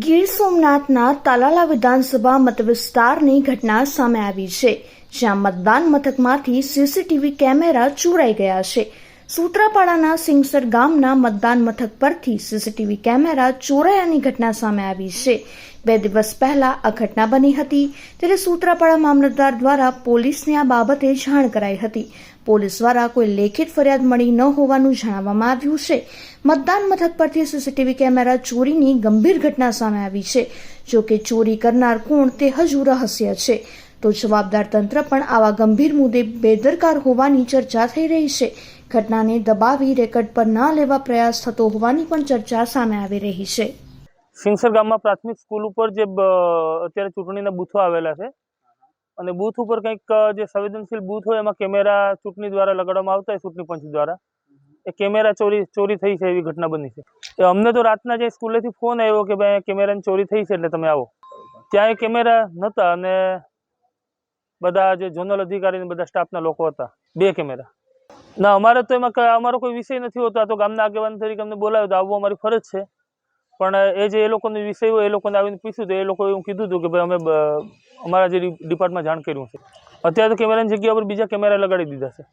ગીર સોમનાથના તાલાલા વિધાનસભા મતવિસ્તારની ઘટના સામે આવી છે, જ્યાં મતદાન મથકમાંથી સીસીટીવી કેમેરા ચોરાઈ ગયા છે. સૂત્રાપાડાના સિંગસર ગામના મતદાન મથક પરથી સીસીટીવી કેમેરા ચોરાયાની ઘટના સામે આવી છે. બે દિવસ પહેલા આ ઘટના બની હતી. ત્યારે સૂત્રાપાડા મામલતદાર દ્વારા પોલીસને આ બાબતે જાણ કરાઈ હતી. પોલીસ દ્વારા કોઈ લેખિત ફરિયાદ મળી ન હોવાનું જણાવવામાં આવ્યું છે. મતદાન મથક પરથી સીસીટીવી કેમેરા ચોરીની ગંભીર ઘટના સામે આવી છે. જો કે ચોરી કરનાર કોણ તે હજુ રહસ્ય છે. તો જવાબદાર તંત્ર પણ આવા ગંભીર મુદ્દે બેદરકાર હોવાની ચર્ચા થઈ રહી છે. ઘટનાને દબાવી રેકર્ડ પર ના લેવા પ્રયાસ થતો હોવાની પણ ચર્ચા સામે આવી રહી છે. સિંગસર ગામમાં પ્રાથમિક સ્કૂલ ઉપર જે અત્યારે ચૂંટણીના બૂથો આવેલા છે. અને બૂથ ઉપર કંઈક જે સંવેદનશીલ બૂથ હોય એમાં કેમેરા ચૂંટણી દ્વારા લગાડવામાં આવતા હોય ચૂંટણી પંચ દ્વારા. એ કેમેરા ચોરી ચોરી થઈ છે એવી ઘટના બની છે. એ અમને તો રાતના જે સ્કૂલેથી ફોન આવ્યો કે ભાઈ કેમેરાની ચોરી થઈ છે એટલે તમે આવો. ત્યાં એ કેમેરા નહોતા અને બધા જે ઝોનલ અધિકારી બધા સ્ટાફના લોકો હતા, બે કેમેરા ના, અમારે તો એમાં અમારો કોઈ વિષય નથી હોતો. તો ગામના આગેવાન તરીકે અમને બોલાવ્યો તો આવવું અમારી ફરજ છે. પણ એ જે એ લોકોનો વિષય હોય, એ લોકોને આવીને પૂછ્યું તો એ લોકોએ એવું કીધું હતું કે ભાઈ અમે અમારા જે ડિપાર્ટમાં જાણ કર્યું છે. અત્યારે તો કેમેરાની જગ્યા પર બીજા કેમેરા લગાડી દીધા છે.